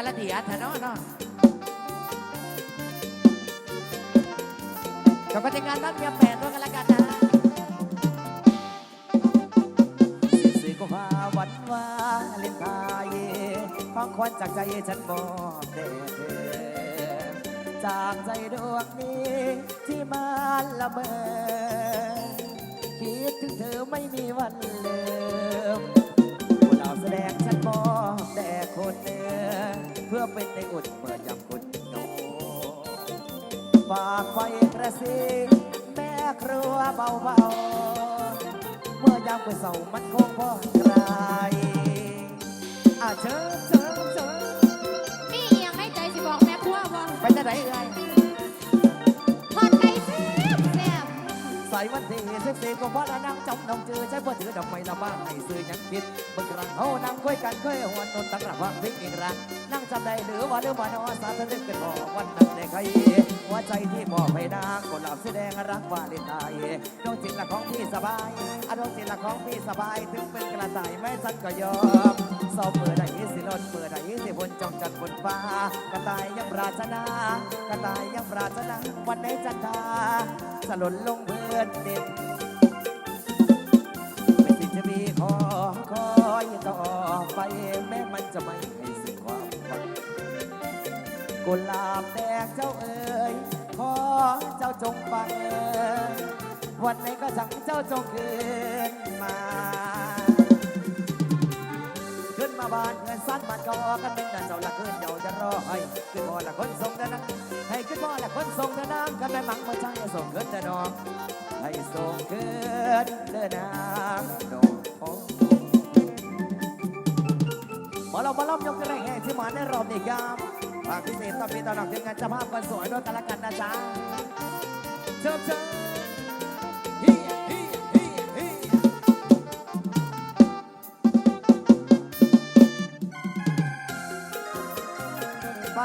แต่ละเดียแท้เนาะเนาะก็ปฏิงานนัดเมียแปดด้วยกันละกันนะสีกุมภาวันวาเลนไทน์ของขวัญจากใจฉันมอบแด่เธอจากใจดวงนี้ที่มาละเมอคิดถึงเธอไม่มีวันลืมผู้เราแสดงฉันมอบแด่คนเนื้อ เพื่อเป็นในอุ่นเมื่อยามคุณโนฝากไฟกระซิบแม่ครัวเบาๆ เมื่อยามเปิดเสามันคงพอไกลอะเชิญเชิญเชิญมีอหยังให้ใจสิบอกแม่ครัวบ่ไปจะไหนเอ่ย ใส่วันที่สิบสี่ก็เพราะละนั่งจ้องน้องเจอใช้บ่ถือดอกไม้ละบ้างให้ซื้อยังผิดเมื่อกลางเขานั่งคุยกันเคยหวนนนตั้งระวังพิกอีกรักนั่งจำได้หรือว่าหรือว่านอนสาธนึกกันพอวันนั้นในใครหัวใจที่มอบให้นางก็หลับแสดงรักวาเลนไทน์ดวงจิตละของพี่สบายอดวงจิตละของพี่สบายถึงเป็นกระต่ายไม่สันก็ยอมเศร้าเมื่อใดสิลนเมื่อใดสิบน จ้องจันบนฟ้ากระต่ายยังปรารถนากระต่ายยังปรารถนาวันไหนจันทาสลนลงเบื่อนดินไม่สิจะมีขอคอยต่อไปแม้มันจะไม่ให้สิ้นความหวังกุหลาบแดงเจ้าเอ๋ยขอเจ้าจงฟังวันไหนก็สั่งเจ้าจงคืนมา บ้านเงินสั้นมันก็ออกันเป็นแต่เจ้าละขึ้นเดียวจะรอให้ขึ้นพ่อละคนส่งเดินให้ขึ้นพ่อละคนส่งเดินน้ำกันแม่มังมาช่างส่งขึ้นเดินน้องให้ส่งคืนเดินนางดงหมอเรามาล้อมยกกระไรแห่ที่มาในรอบนี้ครับฝากพิเศษต่อปีต่อหนักถึงงานจะภาพกันสวยด้วยกันละกันนะจ๊ะเชิญเชิญ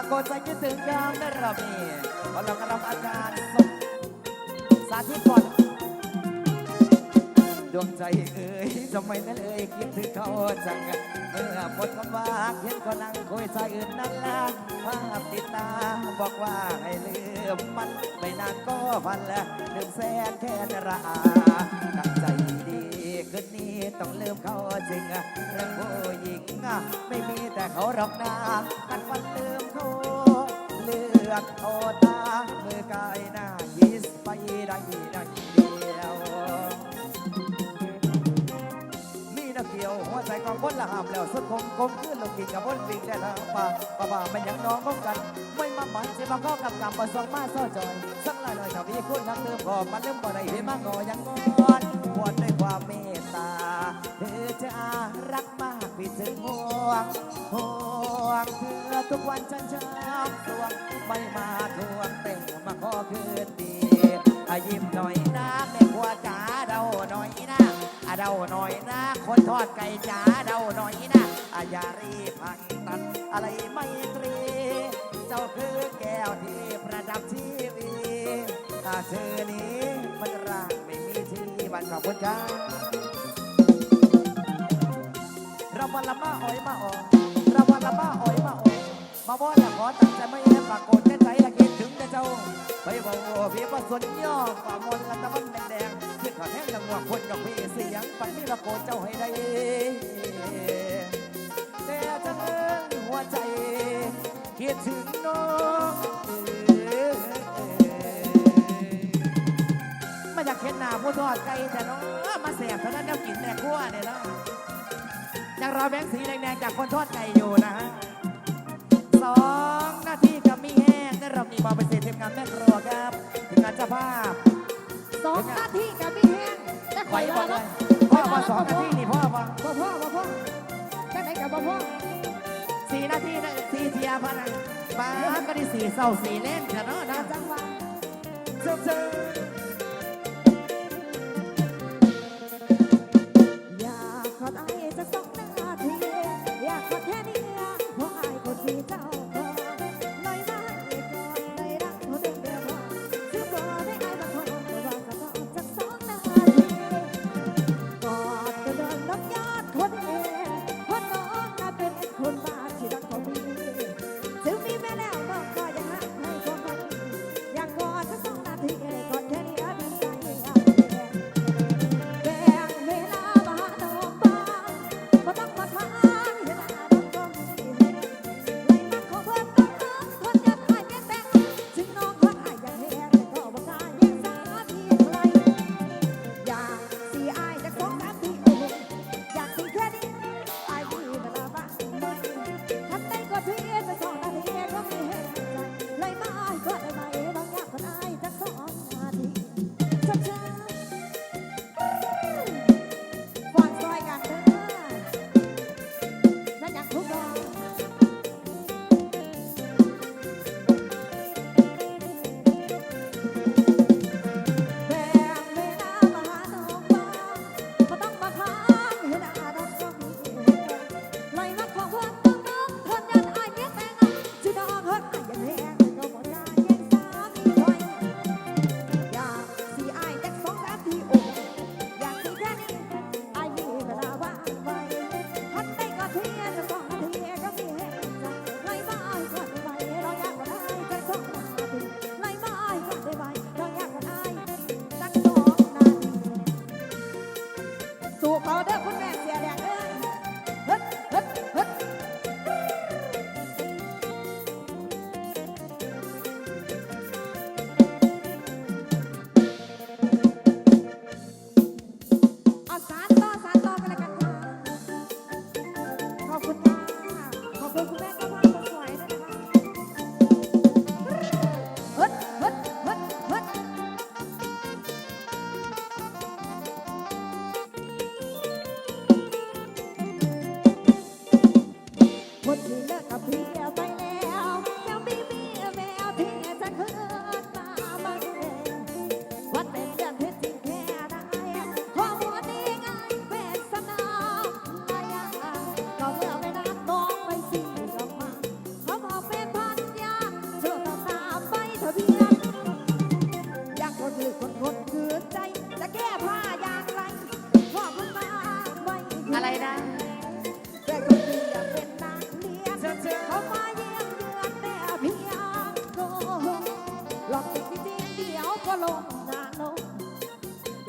กกดใจคิดถึงยามในรอบนี้พอเรากำลังอาจารย์ส่งสาธิตก่อน ดวงใจเอ่ยทำไมนั่นเอ่ยคิดถึงเขาจังเมื่อหมดคำว่าเห็นก็นั่งคุยใจอื่นนั่นละภาพติดตาบอกว่าให้ลืมมัน ไม่นานก็พันละหนึ่งแสนแค่นราตั้งใจ คืนนี้ต้องลืมเขาจริงเรื่องผู้หญิงไม่มีแต่เขาหรอกนากันวันลืมเขาเลือดโอตามือกายหน้ายิสไปได้ได้ หัวใจกองบนละหามแล้วสุดคงคมขึ้นลงกินกับบนวิ่งได้ล้วป่าป่าป่ามันยังน้องพบกัน ไม่มาหมันจะมาข้อกับกำประสงมาซ่อจอยสักหน่อยหน่อยถ้ามีคุณทั้งเติมก็มันเริ่มบ่ได้เห็นมางอยังงอนวอนด้วยความเมตตาเธอจะรักมากพี่ถึงห่วงห่วงเธอทุกวันฉันชอบสวงไม่มาทวงแต่มาขอคืนดีอายิ้มหน่อย หน่อยนะ คนทอดไก่จ๋าเดาหน่อยนะอาอย่ารีพังตัดอะไรไม่ตรี เจ้าคือแก้วที่ประดับชีวีอาเธอนี้มันร่างไม่มีที่บันขอบคุณครับเราวันละมาอ้อยมาออนเราวันละมาอ้อยมาออนมาบ่ละขอตั้งใจไม่ให้ปากฏในใจละคิดถึงแต่ เจ้า ไปบอกว่าพี่ว่าสนย่อฝ่ามนละตะวันแดงๆขึ้นขอแท่งละงวกคนกับพี่เสียงปันนี่ละโกเจ้าให้ได้แต่เธอหัวใจคิดถึงน้องมาจากเข็นหนาผู้ทอดไก่แต่น้องมาแสบเท่านั้นแล้วกินแม่ขั้วเนี่ยเนาะยังรอแบงค์สีแดงๆจากคนทอดไก่อยู่นะฮะสอง แห้งได้รับนี่มาเป็นเศษทีมงานแม่ครัวครับทีมงานเจ้าภาพสองนาทีกับมีแห้งแต่ไหวข่อยบ่ว่าเลยเนาะพ่อมาสองนาทีนี่พ่อมาบ่พ่อบ่พ่อแค่ไหนกับบ่พ่อสี่นาทีนะสี่เทียพะนะบ้าก็ได้สี่เศร้าสี่เล่นกันเนาะนะจังหวะ เชิญเชิญ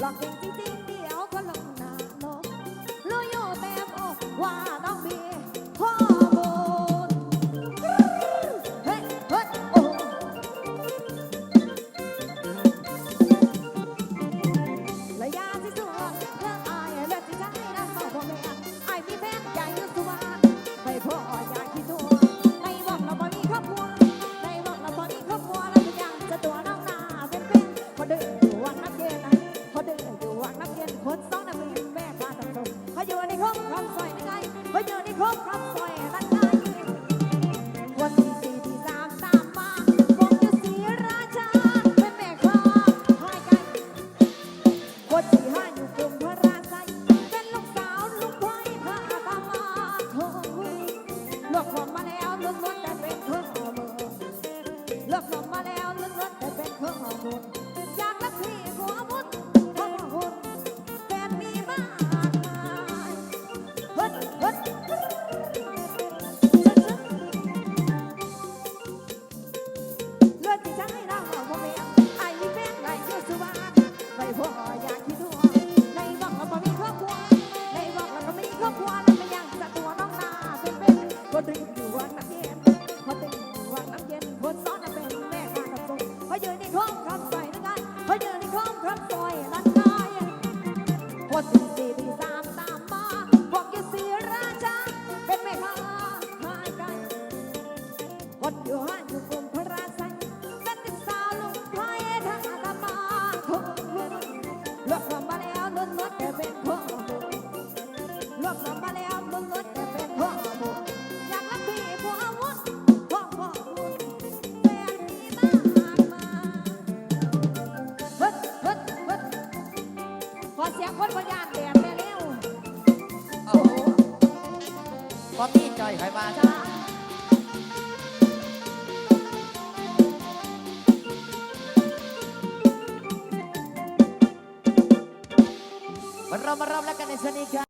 Mình. 我有点慌ใอยใครมาจ้าเรามารับแล้วกันในชนิกัน